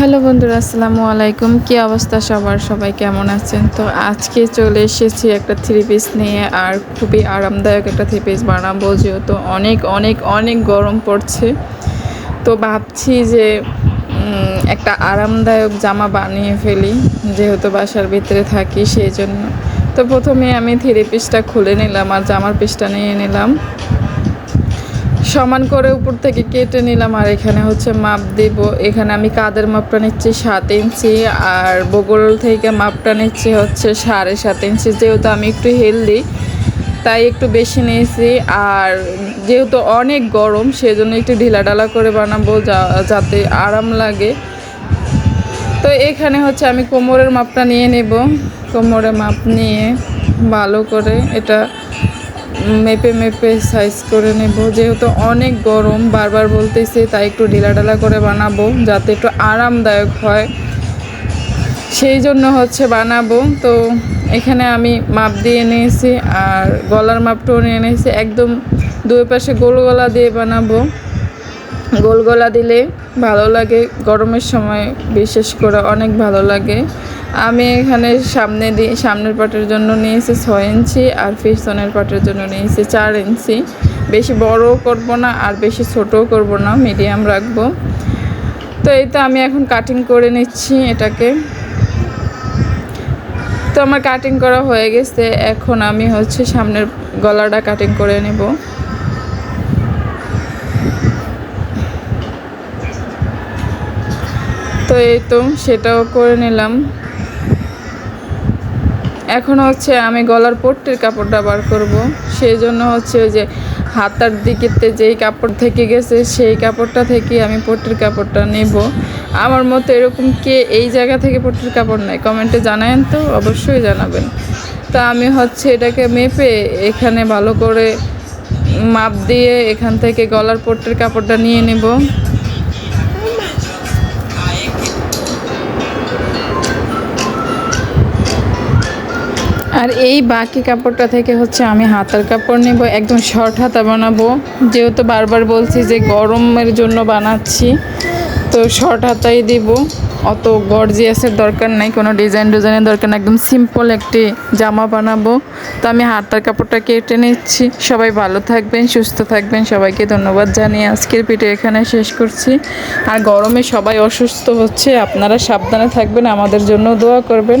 Hello বন্ধুরা, আসসালামু আলাইকুম। কি অবস্থা সবার? সবাই কেমন আছেন? তো আজকে চলে এসেছি একটা থ্রি পিস নিয়ে আর খুবই আরামদায়ক একটা থ্রি পিস বানাবো, যেহেতু অনেক অনেক অনেক গরম পড়ছে। তো ভাবছি যে একটা আরামদায়ক জামা বানিয়ে ফেলি, যেহেতু বাসার ভিতরে থাকি সেই জন্য। তো প্রথমে আমি থ্রি পিসটা খুলে নিলাম আর জামার পিসটা নিয়ে নিলাম। সমান করে উপর থেকে কেটে নিলাম, আর এখানে হচ্ছে মাপ দিব। এখানে আমি কাদের মাপটা নিচ্ছি? সাত ইঞ্চি, আর বগল থেকে মাপটা নিচ্ছি হচ্ছে সাড়ে সাত ইঞ্চি। যেহেতু আমি একটু হেলদি, তাই একটু বেশি নিয়েছি। আর যেহেতু অনেক গরম, সেজন্য একটু ঢিলাঢালা করে বানাবো যাতে আরাম লাগে। তো এখানে হচ্ছে আমি কোমরের মাপটা নিয়ে নেব। কোমরের মাপ নিয়ে ভালো করে এটা মেপে মেপে সাইজ করে নেব। যেহেতু অনেক গরম, বারবার বলতেছে, তাই একটু ঢিলাঢালা করে বানাবো, যাতে একটু আরামদায়ক হয়। সেই জন্য হচ্ছে বানাবো। তো এখানে আমি মাপ দিয়ে নিয়েছি, আর গলার মাপটাও নিয়ে নিয়েছি। একদম দুই পাশে গোল গলা দিয়ে বানাবো। গোল গলা দিলে ভালো লাগে, গরমের সময় বিশেষ করে অনেক ভালো লাগে। আমি এখানে সামনে দিয়ে সামনের পাটের জন্য নিয়েছি ছয় ইঞ্চি আর পিছনের পাটের জন্য নিয়েছি চার ইঞ্চি। বেশি বড়ও করব না আর বেশি ছোটও করব না, মিডিয়াম রাখব। তো এই তো আমি এখন কাটিং করে নিচ্ছি এটাকে। তো আমার কাটিং করা হয়ে গেছে, এখন আমি হচ্ছে সামনের গলাটা কাটিং করে নেব। এই তো সেটাও করে নিলাম। এখন হচ্ছে আমি গলার পট্টির কাপড়টা বার করব। সেই জন্য হচ্ছে যে হাতার দিকেতে যেই কাপড় থেকে গেছে, সেই কাপড়টা থেকে আমি পট্টির কাপড়টা নেব। আমার মতো এরকম কে এই জায়গা থেকে পট্টির কাপড় নেয়, কমেন্টে জানায়েন তো, অবশ্যই জানাবেন। তা আমি হচ্ছে এটাকে মেপে এখানে ভালো করে মাপ দিয়ে এখান থেকে গলার পট্টির কাপড়টা নিয়ে নেব। আর এই বাকি কাপড়টা থেকে হচ্ছে আমি হাতার কাপড় নেব, একদম শর্ট হাতা বানাবো। যেহেতু বারবার বলছি যে গরমের জন্য বানাচ্ছি, তো শর্ট হাতাই দিব। অত গর্জিয়াসের দরকার নাই, কোনো ডিজাইন ডিজাইনের দরকার নাই, একদম সিম্পল একটি জামা বানাবো। তো আমি হাতার কাপড়টা কেটে নিচ্ছি। সবাই ভালো থাকবেন, সুস্থ থাকবেন, সবাইকে ধন্যবাদ জানিয়ে আজকের পিঠে এখানে শেষ করছি। আর গরমে সবাই অসুস্থ হচ্ছে, আপনারা সাবধানে থাকবেন, আমাদের জন্য দোয়া করবেন।